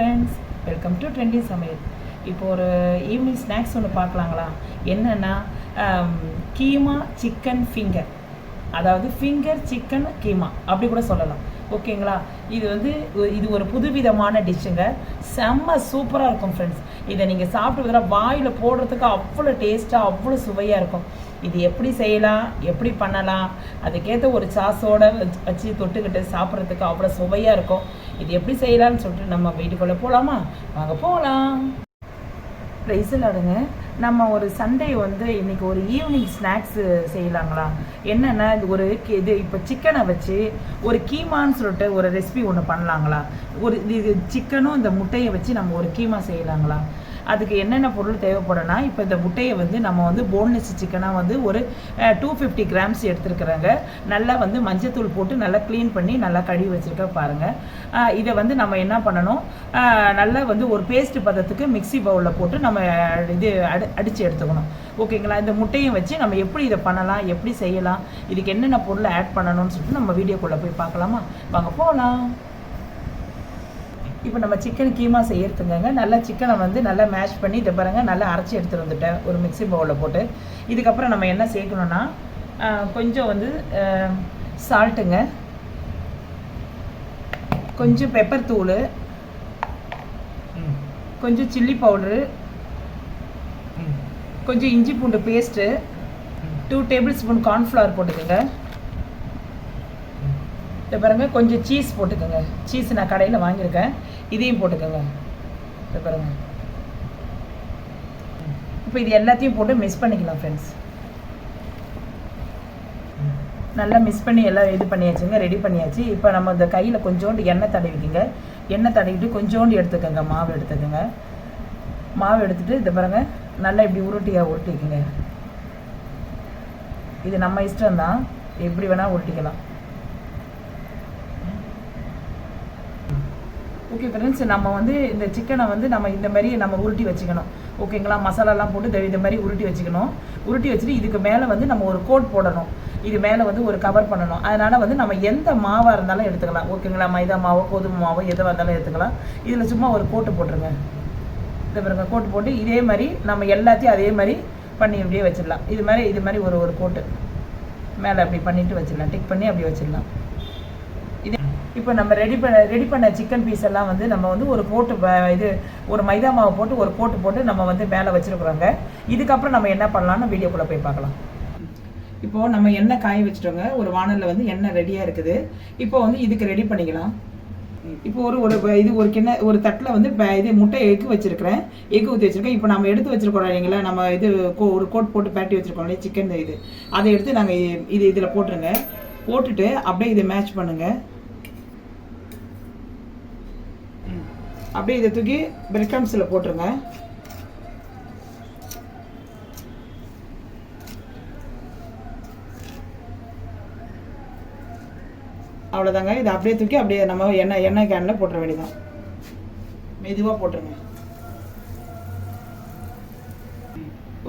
Friends welcome to trending சமையல் இப்போ ஒரு ஈவினிங் ஸ்நாக்ஸ் ஒன்று பார்க்கலாங்களா? என்னென்னா um, கீமா சிக்கன் ஃபிங்கர் அதாவது ஃபிங்கர் சிக்கன் கீமா. அப்படி கூட சொல்லலாம். ஓகேங்களா? இது வந்து இது ஒரு புதுவிதமான டிஷ்ஷுங்க. செம்ம சூப்பராக இருக்கும் ஃப்ரெண்ட்ஸ் இதை நீங்கள் சாப்பிட்டு விதா வாயில் போடுறதுக்கு அவ்வளோ டேஸ்ட்டாக அவ்வளோ சுவையாக இருக்கும். இது எப்படி செய்யலாம்? எப்படி பண்ணலாம்? அதுக்கேற்ற ஒரு சாஸோட வச்சு- வச்சு தொட்டுக்கிட்டு சாப்பிட்றதுக்கு அவ்வளோ சுவையாக இருக்கும். இது எப்படி செய்யலாம்னு சொல்லிட்டு நம்ம வீட்டுக்குள்ளே போகலாமா வாங்க போகலாம் ப்ரைஸில் அடுங்க. நம்ம ஒரு சண்டே வந்து இன்னைக்கு ஒரு ஈவினிங் ஸ்நாக்ஸு செய்யலாங்களா? என்னென்னா இது ஒரு இது இப்போ சிக்கனை வச்சு ஒரு கீமான்னு சொல்லிட்டு ஒரு ரெசிபி ஒன்று பண்ணலாங்களா? ஒரு இது சிக்கனும் இந்த முட்டையை வச்சு நம்ம ஒரு கீமா செய்யலாங்களா? அதுக்கு என்னென்ன பொருள் தேவைப்படும்னா இப்போ இந்த முட்டையை வந்து நம்ம வந்து போன்லெஸ் சிக்கனாக வந்து ஒரு டூ ஃபிஃப்டி கிராம்ஸ் எடுத்துருக்குறாங்க. நல்லா வந்து மஞ்சத்தூள் போட்டு நல்லா க்ளீன் பண்ணி நல்லா கழுவி வச்சுருக்க பாருங்கள் இதை வந்து நம்ம என்ன பண்ணணும்? நல்லா வந்து ஒரு பேஸ்ட் பதத்துக்கு மிக்ஸி பவுலில் போட்டு நம்ம இது அடி அடித்து எடுத்துக்கணும். ஓகேங்களா? இந்த முட்டையும் வச்சு நம்ம எப்படி இதை பண்ணலாம்? எப்படி செய்யலாம்? இதுக்கு என்னென்ன பொருளை ஆட் பண்ணணும்னு சொல்லிட்டு நம்ம வீடியோக்குள்ளே போய் பார்க்கலாமா? வாங்க போகலாம் இப்போ நம்ம சிக்கன் கீமா செய்யறதுங்க நல்லா சிக்கனை வந்து நல்லா மேஷ் பண்ணி இதை பாருங்க நல்லா அரைச்சி எடுத்துட்டு வந்துட்டேன். ஒரு மிக்ஸி பவுலில் போட்டு. இதுக்கப்புறம் நம்ம என்ன சேர்க்கணும்னா ஆஹ், கொஞ்சம் வந்து சால்ட்டுங்க கொஞ்சம் பெப்பர் தூள். கொஞ்சம் சில்லி பவுடரு கொஞ்சம் இஞ்சி பூண்டு paste two tablespoon cornflour போட்டுக்கோங்க. இதை பாருங்க கொஞ்சம் சீஸ் போட்டுக்கோங்க. சீஸ் நான் கடையில் வாங்கியிருக்கேன். இதையும் போட்டுக்கோங்க. இதை பாருங்க. இப்போ இது எல்லாத்தையும் போட்டு மிஸ் பண்ணிக்கலாம் ஃப்ரெண்ட்ஸ் நல்லா மிஸ் பண்ணி எல்லாம் இது பண்ணியாச்சுங்க ரெடி பண்ணியாச்சு. இப்போ நம்ம இந்த கையில் கொஞ்சோண்டு எண்ணெய் தடவிக்கிங்க. எண்ணெய் தடவிட்டு கொஞ்சோண்டு எடுத்துக்கோங்க மாவு எடுத்துக்கோங்க. மாவு எடுத்துகிட்டு இதை பாருங்க நல்லா இப்படி உருட்டியாக உருட்டிக்குங்க. இது நம்ம இஷ்டம்தான். எப்படி வேணால் உருட்டிக்கலாம். ஓகே ஃப்ரெண்ட்ஸ் நம்ம வந்து இந்த சிக்கனை வந்து நம்ம இந்த மாதிரி நம்ம உருட்டி வச்சுக்கணும். ஓகேங்களா மசாலாலாம் போட்டு இந்த- மாதிரி உருட்டி வச்சுக்கணும். உருட்டி வச்சுட்டு இதுக்கு மேலே வந்து நம்ம ஒரு கோட் போடணும். இது மேலே வந்து ஒரு கவர் பண்ணணும். அதனால் வந்து நம்ம எந்த மாவாக இருந்தாலும் எடுத்துக்கலாம். ஓகேங்களா மைதா மாவோ கோதுமை மாவோ எதுவாக இருந்தாலும் எடுத்துக்கலாம். இதில் சும்மா ஒரு கோட்டு போட்டுருங்க. இந்த பாருங்க கோட்டு போட்டு இதே மாதிரி நம்ம எல்லாத்தையும் அதே மாதிரி பண்ணி அப்படியே வச்சிடலாம். இது மாதிரி இது மாதிரி ஒரு ஒரு கோட்டு மேலே அப்படி பண்ணிவிட்டு வச்சிடலாம். டிக் பண்ணி அப்படி வச்சிடலாம். இப்போ நம்ம ரெடி பண்ண ரெடி பண்ண சிக்கன் பீஸ் எல்லாம் வந்து நம்ம வந்து ஒரு கோட்டு இது ஒரு மைதா மாவு போட்டு ஒரு கோட்டு போட்டு நம்ம வந்து மேலே வச்சுருக்குறோங்க. இதுக்கப்புறம் நம்ம என்ன பண்ணலாம்னு வீடியோக்குள்ளே போய் பார்க்கலாம். இப்போது நம்ம எண்ணெய் காய வச்சுட்டோங்க. ஒரு வானலில் வந்து எண்ணெய் ரெடியாக இருக்குது. இப்போ வந்து இதுக்கு ரெடி பண்ணிக்கலாம். இப்போ ஒரு ஒரு இது ஒரு கிண்ண ஒரு தட்டில் வந்து இது முட்டை எக்கு வச்சுருக்கிறேன். எக்கு ஊற்றி வச்சுருக்கேன். இப்போ நம்ம எடுத்து வச்சுருக்கோம் இல்லைங்களா? நம்ம இது கோ- ஒரு கோட் போட்டு பேட்டி வச்சுருக்கோம் இல்லையா? சிக்கன் இது. அதை எடுத்து நாங்கள் இது இதில் போட்டுருங்க. போட்டுட்டு அப்படியே இதை மேட்ச் பண்ணுங்கள் அப்படியே இதை தூக்கி பிரெட் க்ரம்ஸில் போட்டுருங்க. அவ்வளோதாங்க இதை அப்படியே தூக்கி அப்படியே நம்ம எண்ணெய் எண்ணெய் கேனில் போட்டுற வேண்டியதான் மெதுவாக போட்டுருங்க.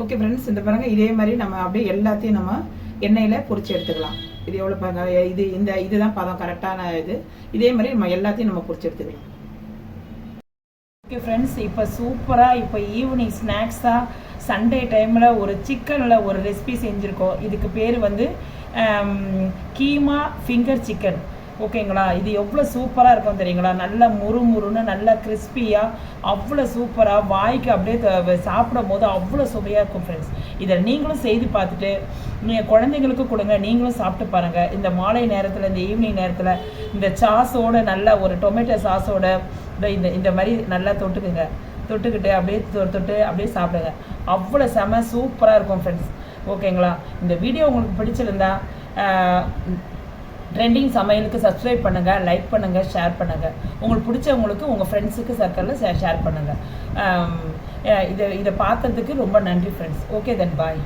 ஓகே ஃப்ரெண்ட்ஸ் இந்த பாருங்க இதே மாதிரி நம்ம அப்படியே எல்லாத்தையும் நம்ம எண்ணெயில் பொறிச்சு எடுத்துக்கலாம். இது எவ்வளோ பாருங்க இது இந்த இதுதான் பதம் கரெக்டான இது. இதே மாதிரி நம்ம எல்லாத்தையும் நம்ம பொறிச்சு எடுத்துக்கலாம். ஓகே ஃப்ரெண்ட்ஸ் இப்போ சூப்பராக இப்போ ஈவினிங் ஸ்நாக்ஸாக சண்டே டைமில் ஒரு சிக்கனில் ஒரு ரெசிபி செஞ்சுருக்கோம். இதுக்கு பேர் வந்து கீமா ஃபிங்கர் சிக்கன் ஓகேங்களா இது எவ்வளோ சூப்பராக இருக்கும் தெரியுங்களா? நல்ல முறு முறுன்னு கிறிஸ்பியாக அவ்வளோ சூப்பராக வாய்க்கு அப்படியே சாப்பிடும் போது அவ்வளோ சுவையாக இருக்கும் ஃப்ரெண்ட்ஸ் இதை நீங்களும் செய்து பார்த்துட்டு நீங்கள் குழந்தைங்களுக்கு கொடுங்க நீங்களும் சாப்பிட்டு பாருங்கள் இந்த மாலை நேரத்தில் இந்த ஈவினிங் நேரத்தில் இந்த சாஸோட நல்ல ஒரு டொமேட்டோ சாஸோட இந்த இந்த இந்த மாதிரி நல்லா தொட்டுக்குங்க. தொட்டுக்கிட்டு அப்படியே தொட்டு அப்படியே சாப்பிடுங்க. அவ்வளோ செம சூப்பராக இருக்கும் ஃப்ரெண்ட்ஸ் ஓகேங்களா? இந்த வீடியோ உங்களுக்கு பிடிச்சிருந்தா ட்ரெண்டிங் சமையலுக்கு சப்ஸ்கிரைப் பண்ணுங்கள் லைக் பண்ணுங்கள் ஷேர் பண்ணுங்கள் உங்களுக்கு பிடிச்சவங்களுக்கு உங்கள் ஃப்ரெண்ட்ஸுக்கு சர்க்கிளில் ஷேர் பண்ணுங்கள் இதை இதை பார்த்ததுக்கு ரொம்ப நன்றி ஃப்ரெண்ட்ஸ் ஓகே தென் பாய்